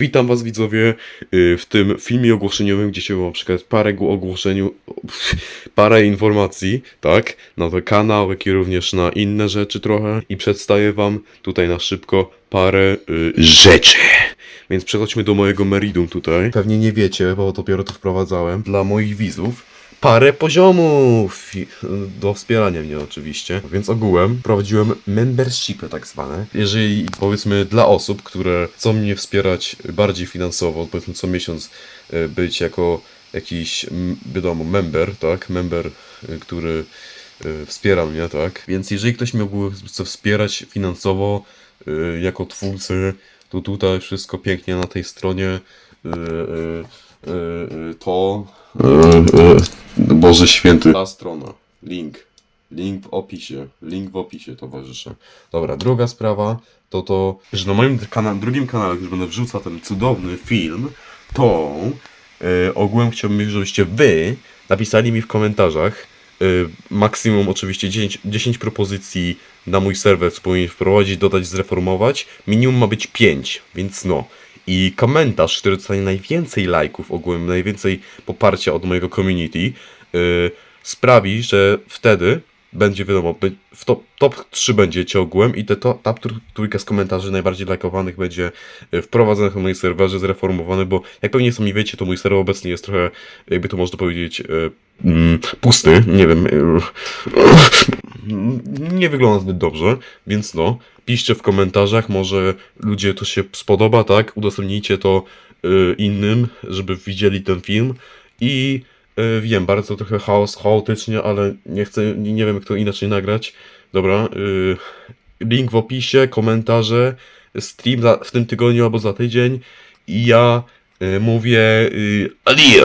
Witam was widzowie y, w tym filmie ogłoszeniowym, gdzie się wam przekazać parę ogłoszeniu, parę informacji, tak, na ten kanał, jak i również na inne rzeczy trochę i przedstawię wam tutaj na szybko parę y, rzeczy. Więc przechodźmy do mojego meridium tutaj. Pewnie nie wiecie, bo dopiero to wprowadzałem dla moich widzów. Parę poziomów i- do wspierania mnie oczywiście. Więc ogółem prowadziłem membershipy tak zwane. Jeżeli powiedzmy dla osób, które chcą mnie wspierać bardziej finansowo, powiedzmy co miesiąc e, być jako jakiś, wiadomo, member, tak? Member, e, który e, wspiera mnie, tak? Więc jeżeli ktoś miałby chce wspierać finansowo e, jako twórcy, to tutaj wszystko pięknie na tej stronie e, e, e, e, to e, e, Boże święty. Ta strona. Link. Link w opisie. Link w opisie, towarzysze. Dobra, druga sprawa to to, że na moim kana drugim kanale, już będę wrzucał ten cudowny film, to e, ogółem chciałbym, żebyście wy napisali mi w komentarzach e, maksimum oczywiście 10, 10 propozycji na mój serwer, co powinien wprowadzić, dodać, zreformować. Minimum ma być 5, więc no. I komentarz, który dostanie najwięcej lajków ogółem, najwięcej poparcia od mojego community, yy, sprawi, że wtedy będzie wiadomo, by- w top, top 3 będziecie ogółem i te to, ta tr- trójka z komentarzy najbardziej lajkowanych będzie y, wprowadzonych na moim serwerze, zreformowany, bo jak pewnie sami wiecie, to mój serwer obecnie jest trochę, jakby to można powiedzieć, y, mm, pusty, nie wiem, y, nie wygląda zbyt dobrze, więc no, piszcie w komentarzach, może ludzie to się spodoba, tak? Udostępnijcie to innym, żeby widzieli ten film i wiem, bardzo trochę chaos, chaotycznie, ale nie chcę, nie, wiem jak to inaczej nagrać. Dobra, y, link w opisie, komentarze, stream w tym tygodniu albo za tydzień i ja y, mówię y, adios!